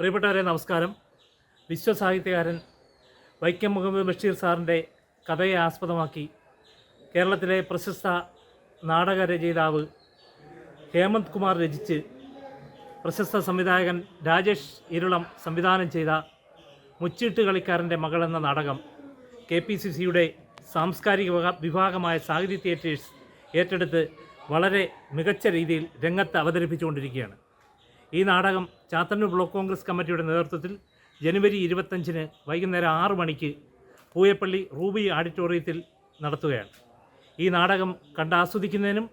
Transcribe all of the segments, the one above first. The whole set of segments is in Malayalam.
പ്രിയപ്പെട്ടവരെ നമസ്കാരം. വിശ്വസാഹിത്യകാരൻ വൈക്കം മുഹമ്മദ് ബഷീർ സാറിന്റെ കഥയെ ആസ്പദമാക്കി കേരളത്തിലെ പ്രശസ്ത നാടക രചയിതാവ് ഹേമന്ത് കുമാർ രചിച്ച് പ്രശസ്ത സംവിധായകൻ രാജേഷ് ഇരുളം സംവിധാനം ചെയ്ത മുച്ചീട്ട് കളിക്കാരന്റെ മകൾ എന്ന നാടകം കെ പി സി സിയുടെ സാംസ്കാരിക വിഭാഗമായ സാഹിത്യ തിയേറ്റേഴ്സ് ഏറ്റെടുത്ത് വളരെ മികച്ച രീതിയിൽ രംഗത്ത് അവതരിപ്പിച്ചുകൊണ്ടിരിക്കുകയാണ്. ഈ നാടകം ചാത്തന്നൂർ ബ്ലോക്ക് കോൺഗ്രസ് കമ്മിറ്റിയുടെ നേതൃത്വത്തിൽ ജനുവരി ഇരുപത്തഞ്ചിന് വൈകുന്നേരം ആറ് മണിക്ക് പൂയപ്പള്ളി റൂബി ഓഡിറ്റോറിയത്തിൽ നടത്തുകയാണ്. ഈ നാടകം കണ്ട് ആസ്വദിക്കുന്നതിനും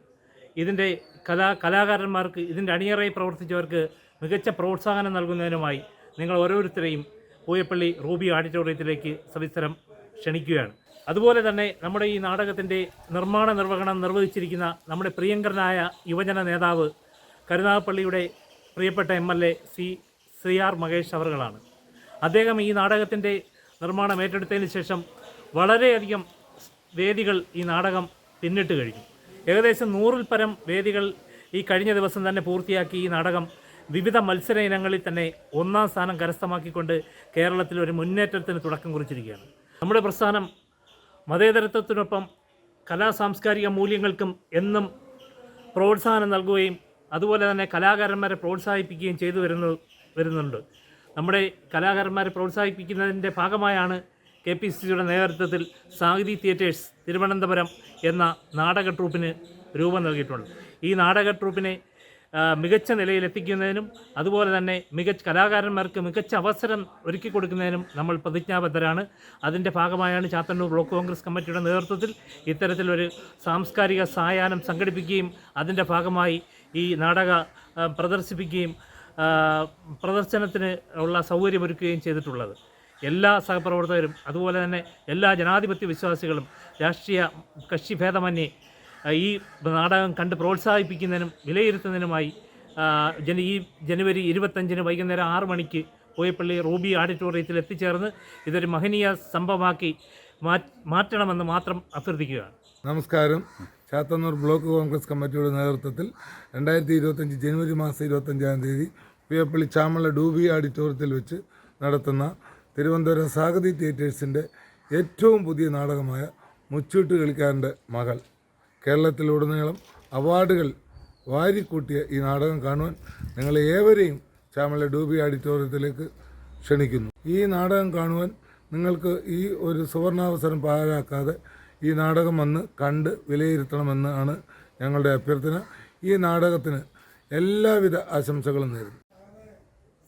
ഇതിന്റെ കലാ കലാകാരന്മാർക്ക് ഇതിന്റെ അണിയറയിൽ പ്രവർത്തിച്ചവർക്ക് മികച്ച പ്രോത്സാഹനം നൽകുന്നതിനുമായി നിങ്ങൾ ഓരോരുത്തരെയും പൂയപ്പള്ളി റൂബി ഓഡിറ്റോറിയത്തിലേക്ക് സവിസ്തരം ക്ഷണിക്കുകയാണ്. അതുപോലെ തന്നെ നമ്മുടെ ഈ നാടകത്തിന്റെ നിർമ്മാണ നിർവഹണം നിർവഹിച്ചിരിക്കുന്ന നമ്മുടെ പ്രിയങ്കരനായ യുവജന നേതാവ് കരുനാഗപ്പള്ളിയുടെ പ്രിയപ്പെട്ട M L A C Shri R Mahesh അവറുകളാണ്. അദ്ദേഹം ഈ നാടകത്തിന്റെ നിർമ്മാണം ഏറ്റെടുത്തതിന് ശേഷം വളരെയധികം വേദികൾ ഈ നാടകം പിന്നിട്ട് കഴിഞ്ഞു. ഏകദേശം നൂറിൽ പരം വേദികൾ ഈ കഴിഞ്ഞ ദിവസം തന്നെ പൂർത്തിയാക്കി ഈ നാടകം വിവിധ മത്സര ഇനങ്ങളിൽ തന്നെ ഒന്നാം സ്ഥാനം കരസ്ഥമാക്കിക്കൊണ്ട് കേരളത്തിൽ ഒരു മുന്നേറ്റത്തിന് തുടക്കം കുറിച്ചിരിക്കുകയാണ്. നമ്മുടെ പ്രസ്ഥാനം മതേതരത്വത്തിനൊപ്പം കലാ സാംസ്കാരിക മൂല്യങ്ങൾക്കും എന്നും പ്രോത്സാഹനം നൽകുകയും അതുപോലെ തന്നെ കലാകാരന്മാരെ പ്രോത്സാഹിപ്പിക്കുകയും ചെയ്തു വരുന്നു വരുന്നുണ്ട്. നമ്മുടെ കലാകാരന്മാരെ പ്രോത്സാഹിപ്പിക്കുന്നതിന്റെ ഭാഗമായാണ് കെ പി സി സിയുടെ നേതൃത്വത്തിൽ സാഹിതി തിയേറ്റേഴ്സ് തിരുവനന്തപുരം എന്ന നാടക ട്രൂപ്പിന് രൂപം നൽകിയിട്ടുണ്ട്. ഈ നാടക ട്രൂപ്പിനെ മികച്ച നിലയിൽ എത്തിക്കുന്നതിനും അതുപോലെ തന്നെ മികച്ച കലാകാരന്മാർക്ക് മികച്ച അവസരം ഒരുക്കി കൊടുക്കുന്നതിനും നമ്മൾ പ്രതിജ്ഞാബദ്ധരാണ്. അതിന്റെ ഭാഗമായാണ് ചാത്തന്നൂർ ബ്ലോക്ക് കോൺഗ്രസ് കമ്മിറ്റിയുടെ നേതൃത്വത്തിൽ ഇത്തരത്തിലൊരു സാംസ്കാരിക സായാഹ്നം സംഘടിപ്പിക്കുകയും അതിന്റെ ഭാഗമായി ഈ നാടക പ്രദർശിപ്പിക്കുകയും പ്രദർശനത്തിന് ഉള്ള സൗകര്യമൊരുക്കുകയും ചെയ്തിട്ടുള്ളത്. എല്ലാ സഹപ്രവർത്തകരും അതുപോലെ തന്നെ എല്ലാ ജനാധിപത്യ വിശ്വാസികളും രാഷ്ട്രീയ കക്ഷിഭേദമന്യേ ഈ നാടകം കണ്ട് പ്രോത്സാഹിപ്പിക്കുന്നതിനും വിലയിരുത്തുന്നതിനുമായി ജന ഈ ജനുവരി ഇരുപത്തഞ്ചിന് വൈകുന്നേരം ആറ് മണിക്ക് പോയപ്പള്ളി റൂബി ഓഡിറ്റോറിയത്തിൽ എത്തിച്ചേർന്ന് ഇതൊരു മഹനീയ സംഭവമാക്കി മാറ്റണമെന്ന് മാത്രം അഭ്യർത്ഥിക്കുകയാണ്. നമസ്കാരം. ചാത്തന്നൂർ ബ്ലോക്ക് കോൺഗ്രസ് കമ്മിറ്റിയുടെ നേതൃത്വത്തിൽ രണ്ടായിരത്തി ഇരുപത്തഞ്ച് ജനുവരി മാസം ഇരുപത്തഞ്ചാം തീയതി പുയപ്പള്ളി ചാമള ഡൂബി ഓഡിറ്റോറിയത്തിൽ വെച്ച് നടത്തുന്ന തിരുവനന്തപുരം സാഗതി തിയേറ്റേഴ്സിന്റെ ഏറ്റവും പുതിയ നാടകമായ മുച്ചൂട്ട് കളിക്കാരന്റെ മകൾ. കേരളത്തിലുടനീളം അവാർഡുകൾ വാരിക്കൂട്ടിയ ഈ നാടകം കാണുവാൻ നിങ്ങളെ ഏവരെയും ചാമള ഡൂബി ഓഡിറ്റോറിയത്തിലേക്ക് ക്ഷണിക്കുന്നു. ഈ നാടകം കാണുവാൻ നിങ്ങൾക്ക് ഈ ഒരു സുവർണാവസരം പാഴാക്കാതെ ഈ നാടകം വന്ന് കണ്ട് വിലയിരുത്തണമെന്നാണ് ഞങ്ങളുടെ അഭ്യർത്ഥന. ഈ നാടകത്തിന് എല്ലാവിധ ആശംസകളും നേരുന്നു.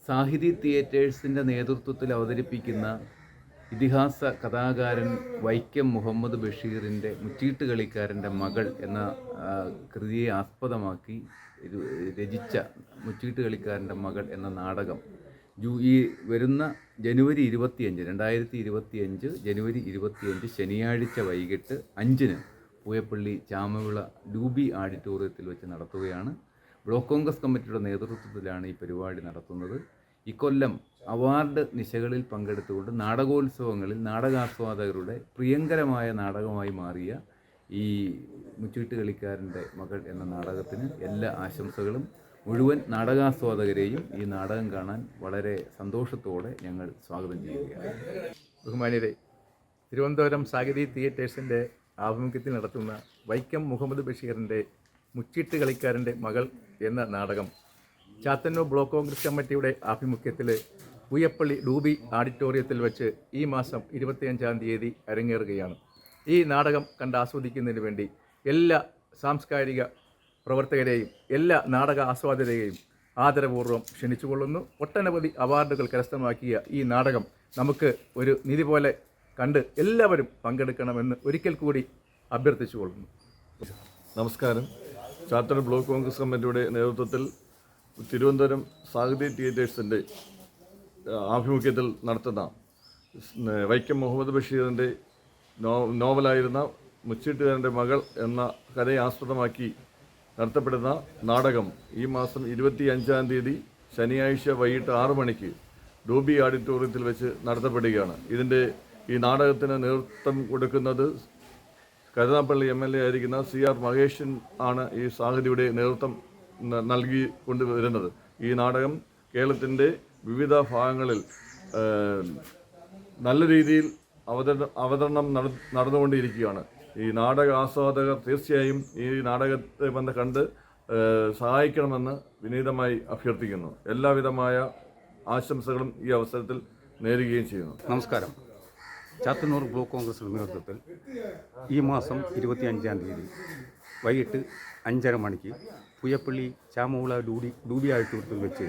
സാഹിതി തിയേറ്റേഴ്സിന്റെ നേതൃത്വത്തിൽ അവതരിപ്പിക്കുന്ന ഇതിഹാസ കഥാകാരൻ വൈക്കം മുഹമ്മദ് ബഷീറിന്റെ മുച്ചീട്ട് കളിക്കാരന്റെ മകൾ എന്ന കൃതിയെ ആസ്പദമാക്കി രചിച്ച മുച്ചീട്ട് കളിക്കാരന്റെ മകൾ എന്ന നാടകം ജൂ ഈ വരുന്ന ജനുവരി ഇരുപത്തിയഞ്ച് രണ്ടായിരത്തി ഇരുപത്തിയഞ്ച് ജനുവരി ഇരുപത്തിയഞ്ച് ശനിയാഴ്ച വൈകിട്ട് അഞ്ചിന് പൂയപ്പള്ളി ചാമവിള ഡൂബി ഓഡിറ്റോറിയത്തിൽ വെച്ച് നടത്തുകയാണ്. ബ്ലോക്ക് കോൺഗ്രസ് കമ്മിറ്റിയുടെ നേതൃത്വത്തിലാണ് ഈ പരിപാടി നടത്തുന്നത്. ഇക്കൊല്ലം അവാർഡ് നിശകളിൽ പങ്കെടുത്തുകൊണ്ട് നാടകോത്സവങ്ങളിൽ നാടകാസ്വാദകരുടെ പ്രിയങ്കരമായ നാടകമായി മാറിയ ഈ മുച്ചീട്ട് കളിക്കാരന്റെ മകൾ എന്ന നാടകത്തിന് എല്ലാ ആശംസകളും. മുഴുവൻ നാടകാസ്വാദകരെയും ഈ നാടകം കാണാൻ വളരെ സന്തോഷത്തോടെ ഞങ്ങൾ സ്വാഗതം ചെയ്യുകയാണ്. ബഹുമാനിയരെ തിരുവനന്തപുരം സാഗതി തിയേറ്റേഴ്സിന്റെ ആഭിമുഖ്യത്തിൽ നടത്തുന്ന വൈക്കം മുഹമ്മദ് ബഷീറിന്റെ മുച്ചിട്ട് കളിക്കാരന്റെ മകൾ എന്ന നാടകം ചാത്തന്നൂർ ബ്ലോക്ക് കോൺഗ്രസ് കമ്മിറ്റിയുടെ ആഭിമുഖ്യത്തിൽ പൂയപ്പള്ളി ഡൂബി ഓഡിറ്റോറിയത്തിൽ വെച്ച് ഈ മാസം ഇരുപത്തിയഞ്ചാം തീയതി അരങ്ങേറുകയാണ്. ഈ നാടകം കണ്ട് ആസ്വദിക്കുന്നതിന് വേണ്ടി എല്ലാ സാംസ്കാരിക പ്രവർത്തകരെയും എല്ലാ നാടക ആസ്വാദകരെയും ആദരപൂർവം ക്ഷണിച്ചുകൊള്ളുന്നു. ഒട്ടനവധി അവാർഡുകൾ കരസ്ഥമാക്കിയ ഈ നാടകം നമുക്ക് ഒരു നിധി പോലെ കണ്ട് എല്ലാവരും പങ്കെടുക്കണമെന്ന് ഒരിക്കൽ കൂടി അഭ്യർത്ഥിച്ചുകൊള്ളുന്നു. നമസ്കാരം. ചാത്തന്നൂർ ബ്ലോക്ക് കോൺഗ്രസ് കമ്മിറ്റിയുടെ നേതൃത്വത്തിൽ തിരുവനന്തപുരം സാഹിത്യ തിയേറ്റേഴ്സിന്റെ ആഭിമുഖ്യത്തിൽ നടത്തുന്ന വൈക്കം മുഹമ്മദ് ബഷീറിന്റെ നോ നോവലായിരുന്ന മുച്ചിട്ടുകാരന്റെ മകൾ എന്ന കഥയെ ആസ്പദമാക്കി നടത്തപ്പെടുന്ന നാടകം ഈ മാസം ഇരുപത്തി അഞ്ചാം തീയതി ശനിയാഴ്ച വൈകിട്ട് ആറു മണിക്ക് ഡോബി ഓഡിറ്റോറിയത്തിൽ വെച്ച് നടത്തപ്പെടുകയാണ്. ഇതിന്റെ ഈ നാടകത്തിന് നേതൃത്വം കൊടുക്കുന്നത് കരുനാപ്പള്ളി എം എൽ എ ആയിരിക്കുന്ന സി ആർ മഹേഷൻ ആണ് ഈ സാഹിതിയുടെ നേതൃത്വം നൽകി കൊണ്ടുവരുന്നത്. ഈ നാടകം കേരളത്തിന്റെ വിവിധ ഭാഗങ്ങളിൽ നല്ല രീതിയിൽ അവതരണ അവതരണം നട നടന്നുകൊണ്ടിരിക്കുകയാണ്. ഈ നാടക ആസ്വാദകർ തീർച്ചയായും ഈ നാടകത്തെ വന്ന് കണ്ട് സഹായിക്കണമെന്ന് വിനീതമായി അഭ്യർത്ഥിക്കുന്നു. എല്ലാവിധമായ ആശംസകളും ഈ അവസരത്തിൽ നേരുകയും ചെയ്യുന്നു. നമസ്കാരം. ചാത്തന്നൂർ ബ്ലോക്ക് കോൺഗ്രസിന്റെ നേതൃത്വത്തിൽ ഈ മാസം ഇരുപത്തി അഞ്ചാം തീയതി വൈകിട്ട് അഞ്ചര മണിക്ക് പുയപ്പള്ളി ചാമൂള ഡൂഡി ആയിട്ട് വെച്ച്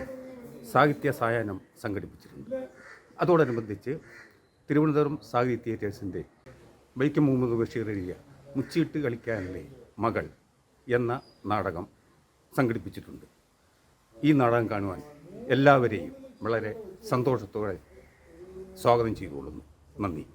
സാഹിത്യ സായാഹ്നം സംഘടിപ്പിച്ചിട്ടുണ്ട്. അതോടനുബന്ധിച്ച് തിരുവനന്തപുരം സാഹിത്യ തിയേറ്റേഴ്സിന്റെ വൈക്കം മുഹമ്മദ് ബഷീർ എഴുതിയ മുച്ചിട്ട് കളിക്കാനല്ലേ മകൾ എന്ന നാടകം സംഘടിപ്പിച്ചിട്ടുണ്ട്. ഈ നാടകം കാണുവാൻ എല്ലാവരെയും വളരെ സന്തോഷത്തോടെ സ്വാഗതം ചെയ്തുകൊള്ളുന്നു. നന്ദി.